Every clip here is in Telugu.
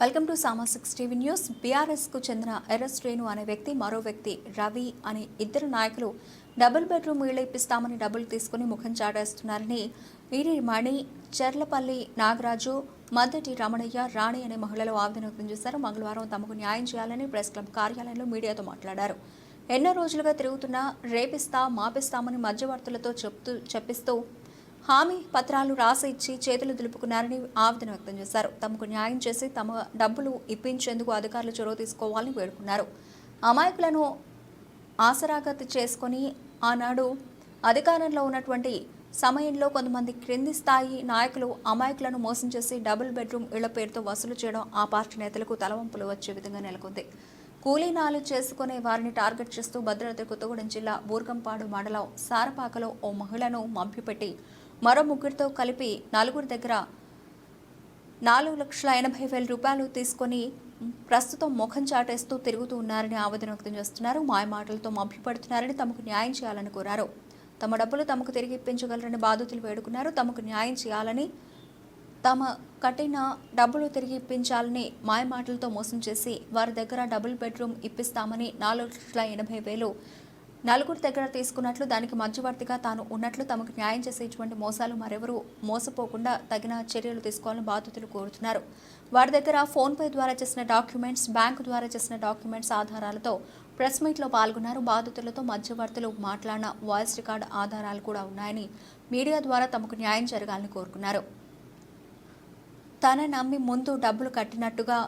Welcome to Sama six TV news. బీఆర్ఎస్కు చెందిన ఎర్రస్ రేణు అనే వ్యక్తి మరో వ్యక్తి రవి అనే ఇద్దరు నాయకులు డబుల్ బెడ్రూమ్ ఇళ్ళు ఇప్పిస్తామని డబ్బులు తీసుకుని ముఖం చాటేస్తున్నారని ఈరి మణి చెర్లపల్లి నాగరాజు మద్దటి రమణయ్య రాణి అనే మహిళలు ఆవేదన వ్యక్తం చేశారు. మంగళవారం తమకు న్యాయం చేయాలని ప్రెస్ క్లబ్ కార్యాలయంలో మీడియాతో మాట్లాడారు. ఎన్నో రోజులుగా తిరుగుతున్నా రేపిస్తా మాపిస్తామని మధ్యవర్తులతో చెప్తూ చెప్పిస్తూ హామీ పత్రాలు రాసి ఇచ్చి చేతులు దులుపుకున్నారని ఆవేదన వ్యక్తం చేశారు. తమకు న్యాయం చేసి తమ డబ్బులు ఇప్పించేందుకు అధికారులు చొరవ తీసుకోవాలని వేడుకున్నారు. అమాయకులను ఆసరాగతి చేసుకొని ఆనాడు అధికారంలో ఉన్నటువంటి సమయంలో కొంతమంది క్రింది స్థాయి నాయకులు అమాయకులను మోసం చేసి డబుల్ బెడ్రూమ్ ఇళ్ళ పేరుతో వసూలు చేయడం ఆ పార్టీ నేతలకు తలవంపులు వచ్చే విధంగా నెలకొంది. కూలీనాలు చేసుకునే వారిని టార్గెట్ చేస్తూ భద్రాద్రి కొత్తగూడెం జిల్లా బూర్గంపాడు మండలం సారపాకలో ఓ మహిళను మభ్యపెట్టి మరో ముగ్గురితో కలిపి నలుగురి దగ్గర నాలుగు లక్షల ఎనభై వేల రూపాయలు తీసుకొని ప్రస్తుతం ముఖం చాటేస్తూ తిరుగుతూ ఉన్నారని ఆవేదన వ్యక్తం చేస్తున్నారు. మాయ మాటలతో మభ్యపడుతున్నారని తమకు న్యాయం చేయాలని కోరారు. తమ డబ్బులు తమకు తిరిగి ఇప్పించగలరని బాధితులు వేడుకున్నారు. తమకు న్యాయం చేయాలని తమ కట్టిన డబ్బులు తిరిగి ఇప్పించాలని మాయ మాటలతో మోసం చేసి వారి దగ్గర డబుల్ బెడ్రూమ్ ఇప్పిస్తామని నాలుగు లక్షల ఎనభై వేలు నలుగురు దగ్గర తీసుకున్నట్లు దానికి మధ్యవర్తిగా తాను ఉన్నట్లు తమకు న్యాయం చేసే ఇటువంటి మోసాలు మరెవరూ మోసపోకుండా తగిన చర్యలు తీసుకోవాలని బాధితులు కోరుతున్నారు. వారి దగ్గర ఫోన్పే ద్వారా చేసిన డాక్యుమెంట్స్ బ్యాంకు ద్వారా చేసిన డాక్యుమెంట్స్ ఆధారాలతో ప్రెస్ మీట్లో పాల్గొన్నారు. బాధితులతో మధ్యవర్తులు మాట్లాడిన వాయిస్ రికార్డు ఆధారాలు కూడా ఉన్నాయని మీడియా ద్వారా తమకు న్యాయం జరగాలని కోరుకున్నారు. తన నమ్మి ముందు డబ్బులు కట్టినట్టుగా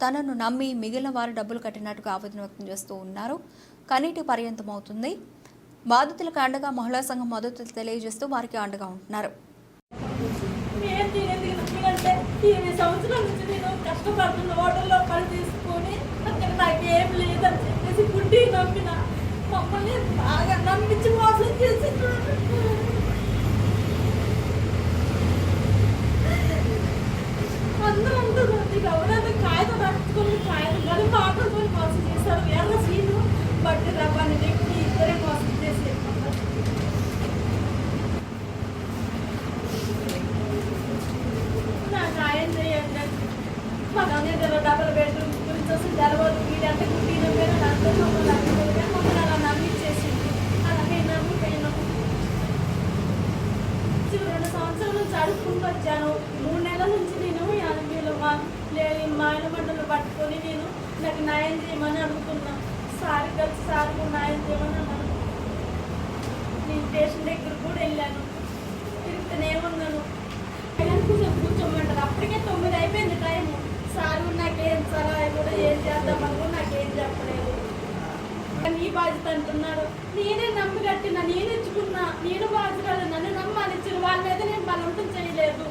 తనను నమ్మి మిగిలిన వారు డబ్బులు కట్టినట్టుగా ఆవేదన వ్యక్తం చేస్తూ ఉన్నారు. కన్నీటి పర్యంతమవుతుంది. బాధితులకు అండగా మహిళా సంఘం మద్దతు తెలియజేస్తూ వారికి అండగా ఉంటున్నారు. ఇరవై సంవత్సరాల నుంచి నేను కష్టపడుతున్న హోటల్లో పని తీసుకొని అక్కడ నాకేం లేదని చెప్పేసి గుడ్డి నమ్మిన. మమ్మల్ని బాగా నమ్మించి మోసం చేసి అందరూ అంటారు నీకు ఎవరైనా కాగితం రాసుకొని కాగితం కానీ మాటలతో మోసం చేశారు ఎర్ర సీను బట్టి రవ్వని వ్యక్తి ఇద్దరే మోసం చేసి నాకు సాయం చేయండి మా డబల్ బెడ్రూమ్ గురించి వస్తే తెలవదు వీడంటే కుట్టిన పేరు దాంట్లో మమ్మల్ని నమ్మిపోయి మమ్మల్ని అలా నమ్మిపోయినాము చివరి రెండు సంవత్సరాల నుంచి అడుక్కుంటూ వచ్చాను మూడు నెలల నుంచి నేను వీళ్ళు మా లేని మా ఆయన మండలు పట్టుకొని నేను నాకు న్యాయం చేయమని అడుగుతున్నా. సార్ కలిసి సార్ న్యాయం చేయమని బాధ్యత అంటున్నారు నేనే నమ్మగట్టిన నేను ఎంచుకున్నా నేను బాధ్యత నన్ను నమ్మనిచ్చిన వాళ్ళ మీద నేను బలవంతం చేయలేదు.